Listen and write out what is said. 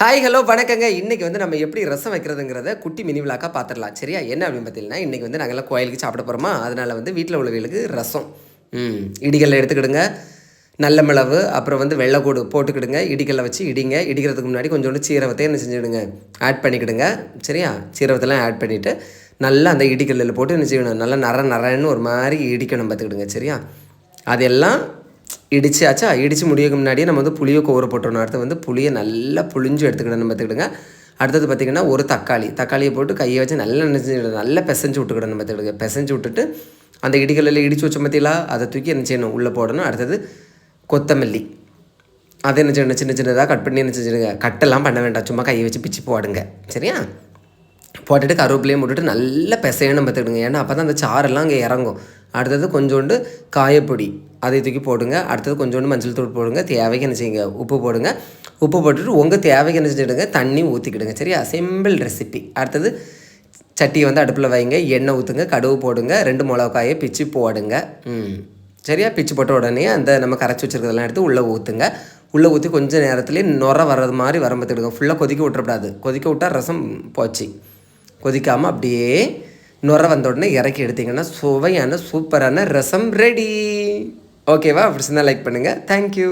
Hi hello வணக்கங்க. இன்றைக்கி வந்து நம்ம எப்படி ரசம் வைக்கிறதுங்கிறத குட்டி மினி விழாக்கா பார்த்துடலாம் சரியா? என்ன அப்படின்னு பார்த்தீங்கன்னா இன்றைக்கி வந்து நாங்கள்லாம் கோயிலுக்கு சாப்பிட போகிறோமா அதனால் வந்து வீட்டில் உள்ளவங்களுக்கு ரசம். ம் இடிகளில் எடுத்துக்கிடுங்க. நல்ல மிளகு அப்புறம் வந்து வெள்ளைக்கூடு போட்டுக்கிடுங்க. இடிக்கல்ல வச்சு இடிங்க. இடிக்கிறதுக்கு முன்னாடி கொஞ்சோண்டு சீரகத்தை என்ன செஞ்சுடுங்க ஆட் பண்ணிக்கிடுங்க. சரியா? சீரகத்தெல்லாம் ஆட் பண்ணிவிட்டு நல்லா அந்த இடிக்கல்லில் போட்டு என்ன செய்யணும்? நல்லா நர நரன்னு ஒரு மாதிரி இடிக்கணும் பார்த்துக்கிடுங்க சரியா? அதெல்லாம் இடிச்சாச்சா? இடித்து முடியக்கு முன்னாடியே நம்ம வந்து புளியை கோர போட்டோம் அடுத்து வந்து புளியை நல்லா புளிஞ்சு எடுத்துக்கிடணும் பார்த்துக்கிடுங்க. அடுத்தது பார்த்திங்கன்னா ஒரு தக்காளி. தக்காளியை போட்டு கையை வச்சு நல்லா நினைச்சு நல்லா பிசைஞ்சு விட்டுக்கிடணும் பார்த்துக்கிடுங்க. பிசைஞ்சு விட்டுட்டு அந்த இடிகளில் இடித்து வச்ச மத்தியிலா அதை தூக்கி என்ன செய்யணும்? உள்ளே போடணும். அடுத்தது கொத்தமல்லி. அதை என்ன செய்யணும்? சின்ன சின்னதாக கட் பண்ணி என்ன செஞ்சிடுங்க? கட்டெல்லாம் பண்ண வேண்டாம். சும்மா கையை வச்சு பிச்சு போடுங்க. சரியா? போட்டுட்டு கருவேப்பிலையும் போட்டுட்டு நல்லா பிசையணும் பார்த்துக்கிடுங்க. ஏன்னா அப்போ தான் அந்த சாரெல்லாம் அங்கே இறங்கும். அடுத்தது கொஞ்சோண்டு காயப்பொடி. அதை தூக்கி போடுங்க. அடுத்தது கொஞ்சோண்டு மஞ்சள் தூள் போடுங்க. தேவைக்கு என்ன செய்யுங்க? உப்பு போடுங்க. உப்பு போட்டுட்டு உங்கள் தேவைக்கு என்ன செஞ்சுடுங்க? தண்ணி ஊற்றிக்கிடுங்க சரியா? சிம்பிள் ரெசிபி அடுத்தது சட்டியை வந்து அடுப்பில் வைங்க. எண்ணெய் ஊற்றுங்க கடுகு போடுங்க. ரெண்டு மிளகாயை பிச்சு போடுங்க. ம். சரியா? பிச்சு போட்ட உடனே அந்த நம்ம கரைச்சி வச்சுருக்கிறதெல்லாம் எடுத்து உள்ளே ஊற்றுங்க உள்ளே ஊற்றி கொஞ்சம் நேரத்துலேயே நுர வர்றது மாதிரி வரம்பத்துடுங்க ஃபுல்லாக கொதிக்க விட்டுறக்கூடாது. கொதிக்க விட்டால் ரசம் போச்சு. கொதிக்காமல் அப்படியே நுர வந்த உடனே இறக்கி எடுத்தீங்கன்னா சுவையான சூப்பரான ரசம் ரெடி ஓகேவா? அப்படி சொன்னால் லைக் பண்ணுங்கள் தேங்க்யூ